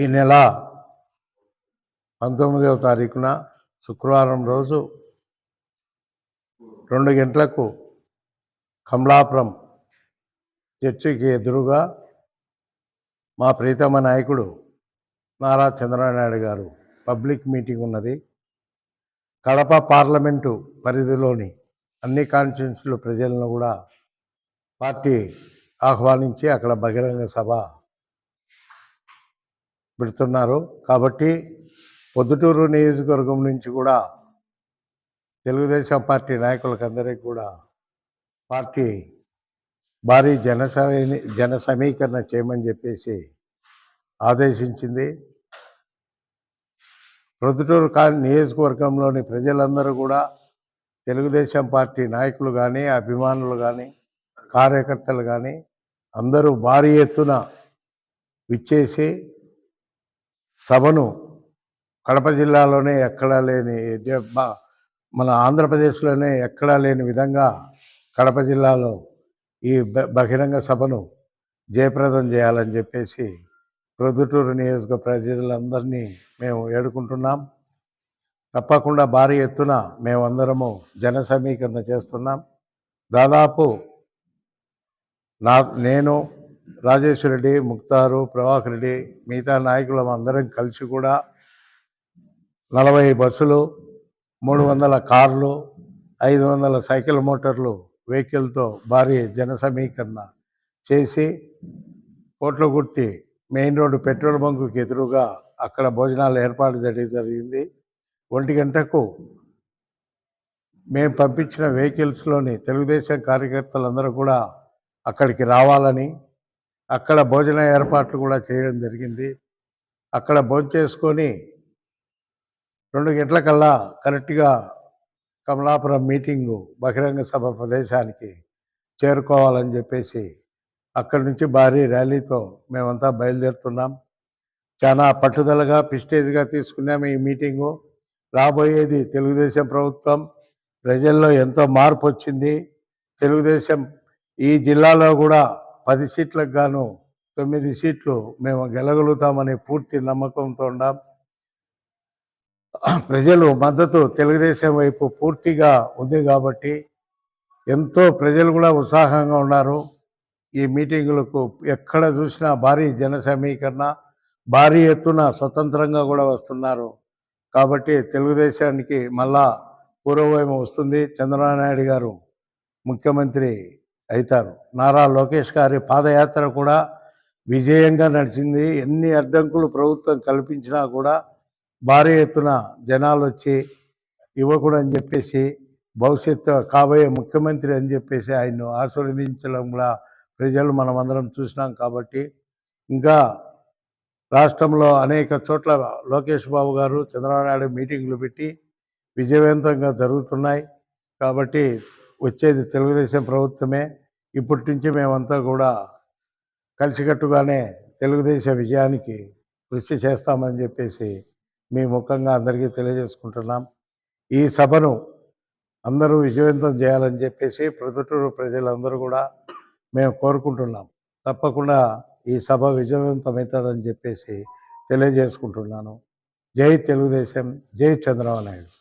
ఈ నెల పంతొమ్మిదవ తారీఖున శుక్రవారం రోజు రెండు గంటలకు కమలాపురం చర్చికి ఎదురుగా మా ప్రీతమ నాయకుడు నారా చంద్రనాయుడు గారు పబ్లిక్ మీటింగ్ ఉన్నది. కడప పార్లమెంటు పరిధిలోని అన్ని కాన్స్టిట్యూన్సీలు ప్రజలను కూడా పార్టీ ఆహ్వానించి అక్కడ బహిరంగ సభ పెడుతున్నారు. కాబట్టి పొద్దుటూరు నియోజకవర్గం నుంచి కూడా తెలుగుదేశం పార్టీ నాయకులకందరికీ కూడా పార్టీ భారీ జన జన సమీకరణ చేయమని చెప్పేసి ఆదేశించింది. ప్రొద్దుటూరు కా నియోజకవర్గంలోని ప్రజలందరూ కూడా తెలుగుదేశం పార్టీ నాయకులు కానీ అభిమానులు కానీ కార్యకర్తలు కానీ అందరూ భారీ ఎత్తున విచ్చేసి సభను కడప జిల్లాలోనే ఎక్కడా లేని మన ఆంధ్రప్రదేశ్లోనే ఎక్కడా లేని విధంగా కడప జిల్లాలో ఈ బ- బహిరంగ సభను జయప్రదం చేయాలని చెప్పేసి ప్రొద్దుటూరు నియోజక ప్రజలందరినీ మేము ఏడుకుంటున్నాం తప్పకుండా భారీ ఎత్తున మేమందరము జన సమీకరణ చేస్తున్నాం. దాదాపు నా నేను రాజేశ్వర రెడ్డి ముక్తారు ప్రభాకర్ రెడ్డి మిగతా నాయకులం అందరం కలిసి కూడా నలభై బస్సులు మూడు వందల కార్లు ఐదు వందల సైకిల్ మోటార్లు వెహికల్తో భారీ జన సమీకరణ చేసి కోట్లగుర్తి మెయిన్ రోడ్డు పెట్రోల్ బంకుకి ఎదురుగా అక్కడ భోజనాలు ఏర్పాటు చేయడం జరిగింది. ఒంటి గంటకు మేము పంపించిన వెహికల్స్లోని తెలుగుదేశం కార్యకర్తలందరూ కూడా అక్కడికి రావాలని అక్కడ భోజన ఏర్పాట్లు కూడా చేయడం జరిగింది. అక్కడ భోంచేసుకొని రెండు గంటలకల్లా కరెక్ట్గా కమలాపురం మీటింగు బహిరంగ సభ ప్రదేశానికి చేరుకోవాలని చెప్పేసి అక్కడి నుంచి భారీ ర్యాలీతో మేమంతా బయలుదేరుతున్నాం. చాలా పట్టుదలగా పిస్టేజ్గా తీసుకున్నాము ఈ మీటింగు. రాబోయేది తెలుగుదేశం ప్రభుత్వం. ప్రజల్లో ఎంతో మార్పు వచ్చింది. తెలుగుదేశం ఈ జిల్లాలో కూడా పది సీట్లకు గాను తొమ్మిది సీట్లు మేము గెలగలుగుతామనే పూర్తి నమ్మకంతో ఉన్నాం. ప్రజలు మద్దతు తెలుగుదేశం వైపు పూర్తిగా ఉంది కాబట్టి ఎంతో ప్రజలు కూడా ఉత్సాహంగా ఉన్నారు. ఈ మీటింగులకు ఎక్కడ చూసినా భారీ జన సమీకరణ భారీ ఎత్తున స్వతంత్రంగా కూడా వస్తున్నారు. కాబట్టి తెలుగుదేశానికి మళ్ళా పూర్వవయం వస్తుంది. చంద్రబాబు నాయుడు గారు ముఖ్యమంత్రి అవుతారు నారా లోకేష్ గారి పాదయాత్ర కూడా విజయంగా నడిచింది. ఎన్ని అడ్డంకులు ప్రభుత్వం కల్పించినా కూడా భారీ ఎత్తున జనాలు వచ్చి ఇవ్వకూడదని చెప్పేసి భవిష్యత్తు కాబోయే ముఖ్యమంత్రి అని చెప్పేసి ఆయన్ను ఆశీర్వదించడం కూడా ప్రజలు మనమందరం చూసినాం కాబట్టి ఇంకా రాష్ట్రంలో అనేక చోట్ల లోకేష్ బాబు గారు చంద్రబాబు నాయుడు మీటింగ్లు పెట్టి విజయవంతంగా జరుగుతున్నాయి. కాబట్టి వచ్చేది తెలుగుదేశం ప్రభుత్వమే. ఇప్పటి నుంచి మేమంతా కూడా కలిసికట్టుగానే తెలుగుదేశం విజయానికి కృషి చేస్తామని చెప్పేసి మీ ముఖంగా అందరికీ తెలియజేసుకుంటున్నాం. ఈ సభను అందరూ విజయవంతం చేయాలని చెప్పేసి ప్రొద్దుటూరు ప్రజలందరూ కూడా మేము కోరుకుంటున్నాం. తప్పకుండా ఈ సభ విజయవంతమవుతుందని చెప్పేసి తెలియజేసుకుంటున్నాను. జై తెలుగుదేశం జై చంద్రబాబు నాయుడు.